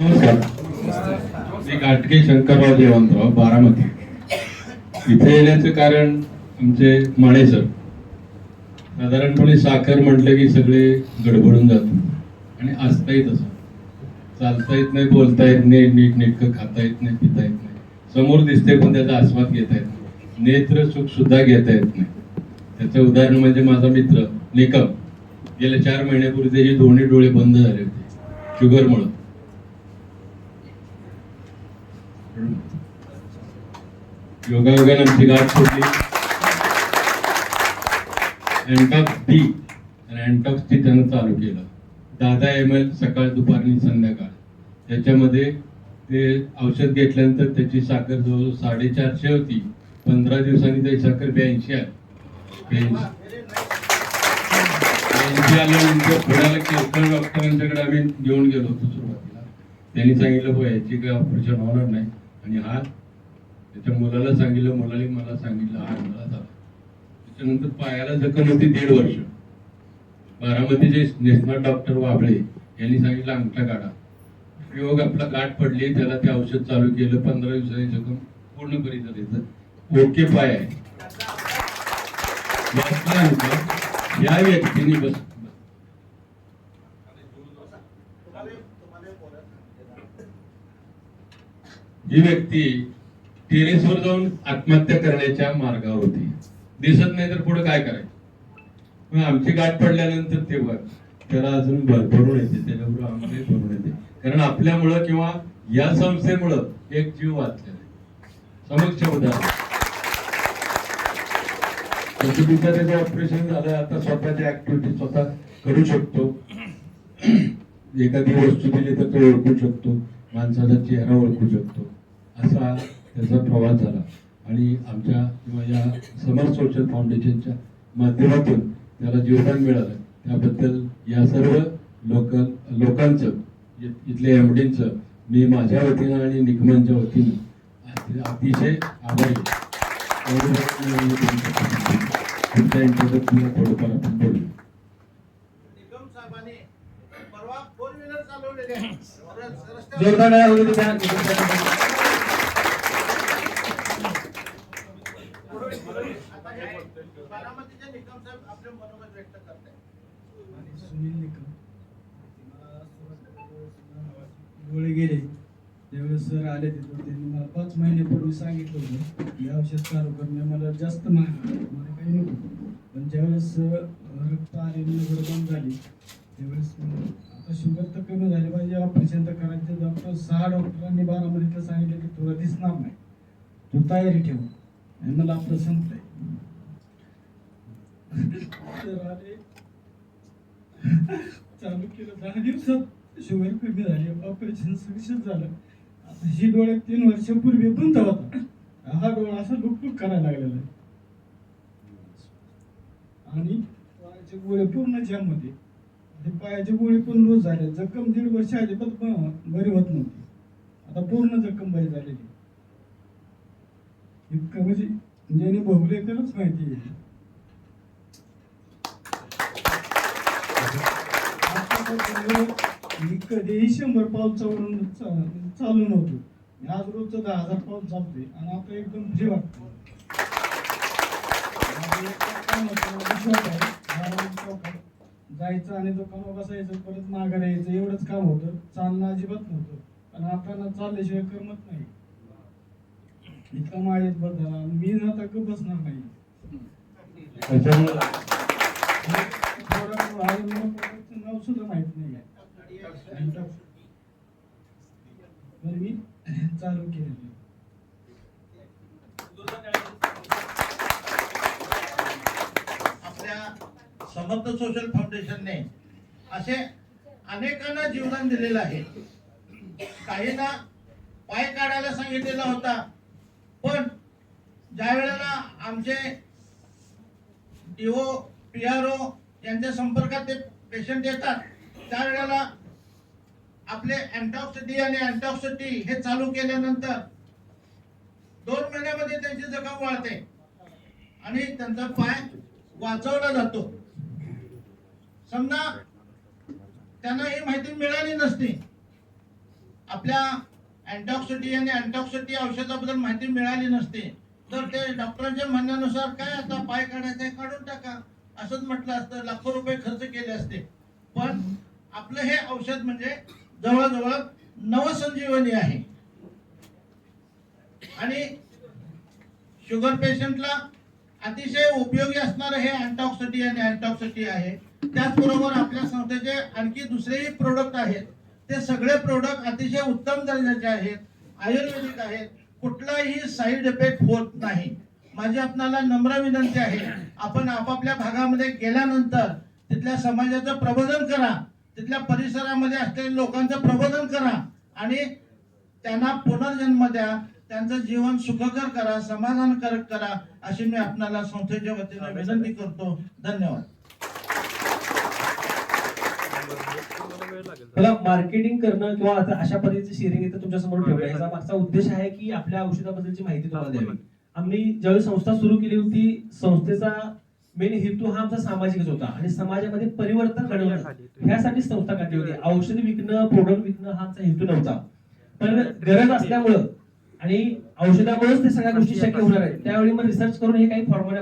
नमस्कार. मी घाटगे शंकरराव देवांतराव बारामती. इथे येण्याचं कारण आमचे माळे सर. साधारणपणे साखर म्हटलं की सगळे गडबडून जातात. आणि असताही तसं चालता येत नाही बोलता येत नाही नीट नेटकं खाता येत नाही पिता येत नाही. समोर दिसते पण त्याचा आस्वाद घेता येत नाही. नेत्र सुख सुद्धा घेता येत नाही. त्याचं उदाहरण म्हणजे माझा मित्र निकम. गेल्या चार महिन्यापूर्वी त्याचे दोन्ही डोळे बंद झाले होते. शुगरमुळं. योगायोगाने आमची गाठ सोडली अँटॉक्स डी आणि अँटॉक्स टी त्यानं चालू केलं. दहा एम एल सकाळ दुपार आणि संध्याकाळ. त्याच्यामध्ये ते औषध घेतल्यानंतर त्याची साखर जवळजवळ साडेचारशे होती. पंधरा दिवसांनी त्याची साखर ब्याऐंशी आली. ब्याऐंशी. आल्यानंतर पुण्याला केसकर डॉक्टरांच्याकडे आम्ही घेऊन गेलो होतो सुरुवातीला. त्यांनी सांगितलं हो याची काही ऑपरेशन होणार नाही. आणि हा त्याच्या मुलाला सांगितलं मुलाने मला सांगितलं हा मला झाला. त्याच्यानंतर पायाला जखम होती दीड वर्ष. बारामतीचे नेशनल डॉक्टर वाबळे यांनी सांगितलं अंगठा काढा. योग आपला गाठ पडली त्याला ते औषध चालू केलं पंधरा दिवसांनी जखम पूर्णपणे झाली ओके पाय आहे. या व्यक्तीने बस ही व्यक्ती टेरेसवर जाऊन आत्महत्या करण्याच्या मार्गावर होती. दिसत नाही तर पुढे काय करायचं? मग आमची गाठ पडल्यानंतर ते त्याला अजून भरभरून येते त्याच्याबरोबर आम्हाला भरून येते. कारण आपल्यामुळं किंवा या संस्थेमुळं एक जीव वाचलेला आहे. समक्ष उदाहरण. त्याचं ऑपरेशन झालं आता स्वतःच्या ऍक्टिव्हिटी स्वतः करू शकतो. एखादी वस्तू दिली तर तो ओळखू शकतो. माणसाचा चेहरा ओळखू शकतो. असा त्याचा प्रवास झाला. आणि आमच्या किंवा या समर सोशल फाउंडेशनच्या माध्यमातून त्याला जीवदान मिळालं. त्याबद्दल या सर्व लोक लोकांचं इथल्या एमडींचं मी माझ्या वतीनं आणि निकमांच्या वतीनं अति- अतिशय आभारी तुमच्या- थोडंफार आपण बोलू. निगम बारामतीचे निकम साहेब आपले मनोगत व्यक्त सुनील निकम. गोळे गेले. त्यावेळेस सर आले तिथं त्यांनी मला पाच महिन्यापूर्वी सांगितलं होतं की औषध चालू करणे मला जास्त माहिती मला काही नको. पण ज्यावेळेस रक्त आले वगैरे बंद झाली त्यावेळेस आता शुगर तर कमी झाली पाहिजे ऑपरेशन तर करायचं. डॉक्टर सहा डॉक्टरांनी बारामतीला सांगितलं की तुला दिसणार नाही. तू तयारी ठेव. आणि मला आपलं संपलंय. चालू केलं दहा दिवसात. शुगर कमी झाली. ऑपरेशन सक्सेस झालं. आता ही डोळे तीन वर्षापूर्वी बंद होता. हा डोळा असा लुकलुक करायला लागलेला आहे. आणि पायाचे गोळे पूर्ण जाम होते. पायाचे गोळे पण लूज झाले. जखम दीड वर्ष अजिबात बरी होत नव्हती. आता पूर्ण जखम बरी झालेली इतकं म्हणजे ज्याने भोगले तरच माहिती आहे. मी कधीही शंभर पाऊल चालून चालू नव्हतो. आज रोजचं दहा हजार पाऊल चालते आणि आता एकदम जे वाटतं. जायचं आणि दुकानावर बसायचं परत माघार यायचं एवढंच काम होतं. चालणं अजिबात नव्हतं. पण आता ना चालल्याशिवाय करमत नाही. इतका माळेत बदला मी ना आता गप्प बसणार नाही. नाव सुद्धा माहीत नाही आहे तर मी चालू केलेलं आपल्या समर्थ सोशल फाउंडेशनने असे अनेकांना जीवदान दिलेलं आहे. काहींना पाय काढायला सांगितलेला होता पण ज्या वेळेला आमचे डीओ पी आर ओ यांच्या संपर्कात ते पेशंट येतात त्यावेळेला आपले अँटॉक्स डी आणि अँटॉक्स टी हे चालू केल्यानंतर दोन महिन्यामध्ये त्यांची जखम वाढते आणि त्यांचा पाय वाचवला जातो. समजा त्यांना ही माहिती मिळाली नसती आपल्या अँटॉक्सिटी आणि अँटॉक्सिटी औषधाबद्दल माहिती मिळाली नसते तर ते डॉक्टरांच्या म्हणण्यानुसार काय आता पाय काढायचं आहे काढून टाका असंच म्हटलं असतं लाखो रुपये खर्च केले असते. पण आपलं हे औषध म्हणजे जवळजवळ नवसंजीवनी आहे. आणि शुगर पेशंटला अतिशय उपयोगी असणारं हे अँटॉक्सिटी आणि अँटॉक्सिटी आहे. त्याचबरोबर आपल्या संस्थेचे आणखी दुसरेही प्रोडक्ट आहेत. ते सगळे प्रोडक्ट अतिशय उत्तम दर्जाचे आहेत आयुर्वेदिक आहेत. कुठलाही साईड इफेक्ट होत नाही. माझी आपणाला नम्र विनंती आहे आपण आपापल्या भागामध्ये गेल्यानंतर तिथल्या समाजाचं प्रबोधन करा. तिथल्या परिसरामध्ये असलेल्या लोकांचं प्रबोधन करा. आणि त्यांना पुनर्जन्म द्या. त्यांचं जीवन सुखकर करा समाधानकारक करा अशी मी आपणाला संस्थेच्या वतीने विनंती करतो. धन्यवाद. मला मार्केटिंग करणं किंवा अशा पद्धतीचं शेअरिंग इथं तुमच्यासमोर ठेवलं याचा मागचा उद्देश आहे की आपल्या औषधाबद्दलची माहिती तुम्हाला द्यावी. आम्ही ज्यावेळी संस्था सुरू केली होती संस्थेचा मेन हेतू हा आमचा सामाजिकच होता आणि समाजामध्ये परिवर्तन घडवणं. ह्यासाठी संस्था काढली होती. औषध विकणं प्रोडक्ट विकणं हा आमचा हेतू नव्हता. पण गरज असल्यामुळं आणि औषधामुळेच ते सगळ्या गोष्टी शक्य होणार आहेत. त्यावेळी मग रिसर्च करून हे काही फॉर्म्युला